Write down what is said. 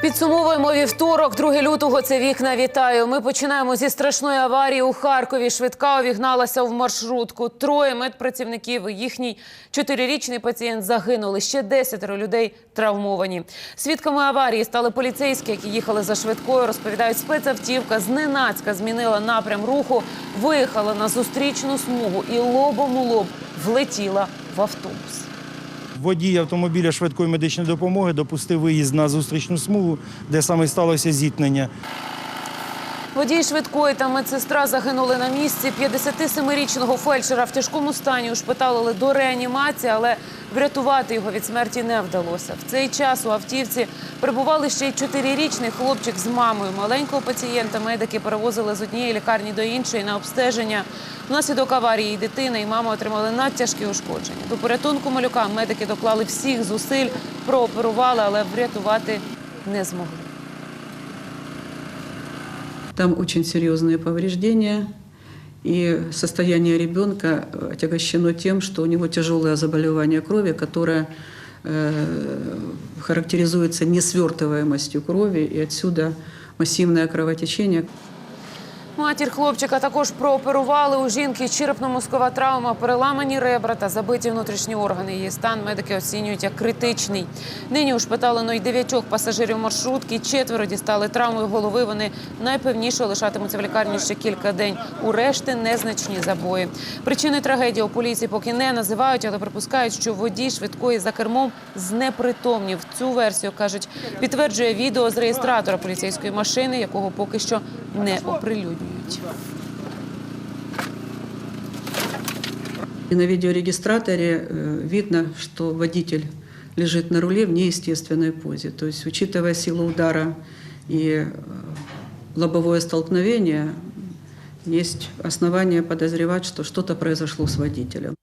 Підсумовуємо вівторок, 2 лютого. Це вікна. Вітаю. Ми починаємо зі страшної аварії у Харкові. Швидка увігналася в маршрутку. Троє медпрацівників. Їхній чотирирічний пацієнт загинули. Ще десятеро людей травмовані. Свідками аварії стали поліцейські, які їхали за швидкою. Розповідають, спецавтівка зненацька змінила напрям руху, виїхала на зустрічну смугу і лобом у лоб влетіла в автобус. Водій автомобіля швидкої медичної допомоги допустив виїзд на зустрічну смугу, де саме сталося зіткнення. Водій швидкої та медсестра загинули на місці. 57-річного фельдшера в тяжкому стані ушпиталили до реанімації, але врятувати його від смерті не вдалося. В цей час у автівці перебували ще й чотирирічний хлопчик з мамою. Маленького пацієнта медики перевозили з однієї лікарні до іншої на обстеження. Внаслідок аварії дитина, і мама отримали надтяжкі ушкодження. До порятунку малюка медики доклали всіх зусиль, прооперували, але врятувати не змогли. Там очень серьезные повреждения, и состояние ребенка отягощено тем, что у него тяжелое заболевание крови, которое э, характеризуется несвертываемостью крови, и отсюда массивное кровотечение. Матір хлопчика також прооперували у жінки черепно-мозкова травма, переламані ребра та забиті внутрішні органи. Її стан медики оцінюють як критичний. Нині ушпиталено й дев'ятьох пасажирів маршрутки. Четверо дістали травмою голови. Вони найпевніше лишатимуться в лікарні ще кілька день. У решти незначні забої. Причини трагедії у поліції поки не називають, але припускають, що водій швидкої за кермом знепритомнів. Цю версію кажуть, підтверджує відео з реєстратора поліцейської машини, якого поки що не оприлюднюють. И на видеорегистраторе э, видно, что водитель лежит на руле в неестественной позе. То есть, учитывая силу удара и э, лобовое столкновение, есть основания подозревать, что что-то произошло с водителем.